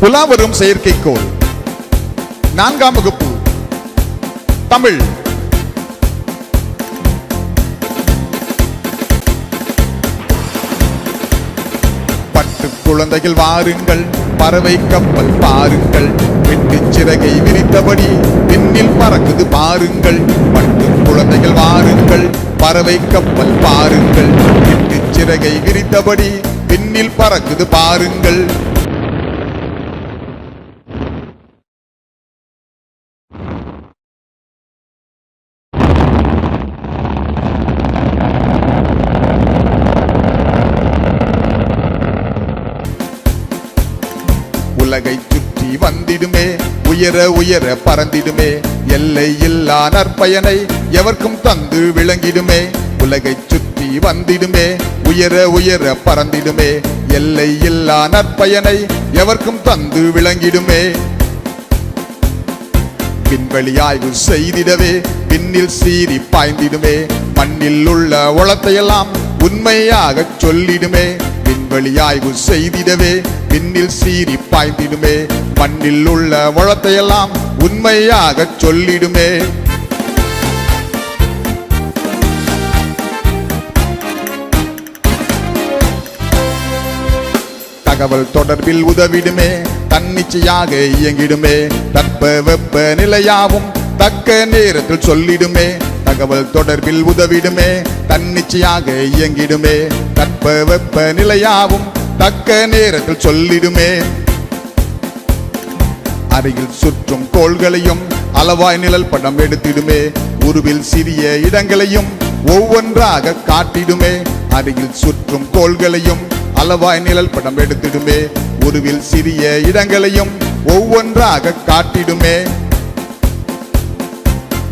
புலாவரும் செயற்கைக்கோள். நான்காம் வகுப்பு. தமிழ். பட்டு குழந்தைகள் வாருங்கள் பறவை கப்பல் பாருங்கள் வெட்டு சிறகை விரித்தபடி விண்ணில் பறக்குது பாருங்கள் பட்டு குழந்தைகள் வாருங்கள் பறவை கப்பல் பாருங்கள் வெட்டு சிறகை விரித்தபடி விண்ணில் பறக்குது பாருங்கள். உலகை சுற்றி வந்திடுமே உயர உயர பறந்திடுமே. எல்லை இல்லா நற்பயனை எவர்க்கும் தந்து விளங்கிடுமே. உலகை சுற்றி வந்திடுமே உயர உயர பறந்திடுமே. எல்லை இல்லா நற்பயனை எவர்க்கும் தந்து விளங்கிடுமே. விண்வெளி ஆய்வு செய்திடவே விண்ணில் சீறி பாய்ந்திடுமே. மண்ணில் உள்ள உளத்தையெல்லாம் உண்மையாக சொல்லிடுமே. விண்வெளி ஆய்வு செய்திடவே. விண்ணில் சீறி பாய்ந்திடுமே. மண்ணில் உள்ள உளத்தையெல்லாம் உண்மையாக சொல்லிடுமே. தகவல் தொடர்பில் உதவிடுமே. தன்னிச்சையாக இயங்கிடுமே. தட்ப வெப்ப நிலையாவும் தக்க நேரத்தில் சொல்லிடுமே. தகவல் தொடர்பில் உதவிடுமே. தன்னிச்சையாக இயங்கிடுமே. தட்ப வெப்ப நிலையாவும் தக்க நேரத்தில் சொல்லிடுமே. அருகில் சுற்றும் கோள்களையும் அளவாய் நிழல் படம் எடுத்திடுமே. உருவில் சிறிய இடங்களையும் ஒவ்வொன்றாக காட்டிடுமே. அருகில் சுற்றும் கோள்களையும் அளவாய் நிழல் படம் எடுத்திடுமே. உருவில் சிறிய இடங்களையும் ஒவ்வொன்றாக காட்டிடுமே.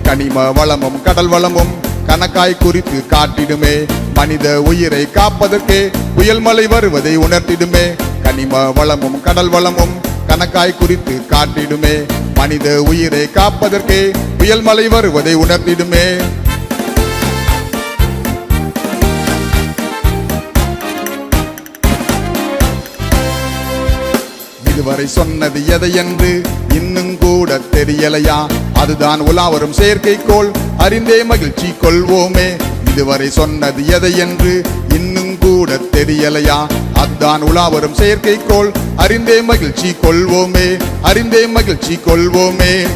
கனிம வளமும் கடல் வளமும் கணக்காய் குறித்து காட்டிடுமே. மனித உயிரை காப்பதற்கே புயல் மலை வருவதை உணர்த்திடுமே. கனிம வளமும் கடல் வளமும் கணக்காய் குறித்து காட்டிடுமே. மனித உயிரை காப்பதற்கே புயல் மலை வருவதை உணர்த்திடுமே. இதுவரை சொன்னது எதை என்று இன்னும் கூட தெரியலையா? அதுதான் உலாவரும் செயற்கைக்கோள் அறிந்தே மகிழ்ச்சி கொள்வோமே. இதுவரை சொன்னது எதை என்று இன்னும் கூட தெரியலையா? அதுதான் உலாவரும் செயற்கைக்கோள் அறிந்தே மகிழ்ச்சி கொள்வோமே. அறிந்தே மகிழ்ச்சி கொள்வோமே.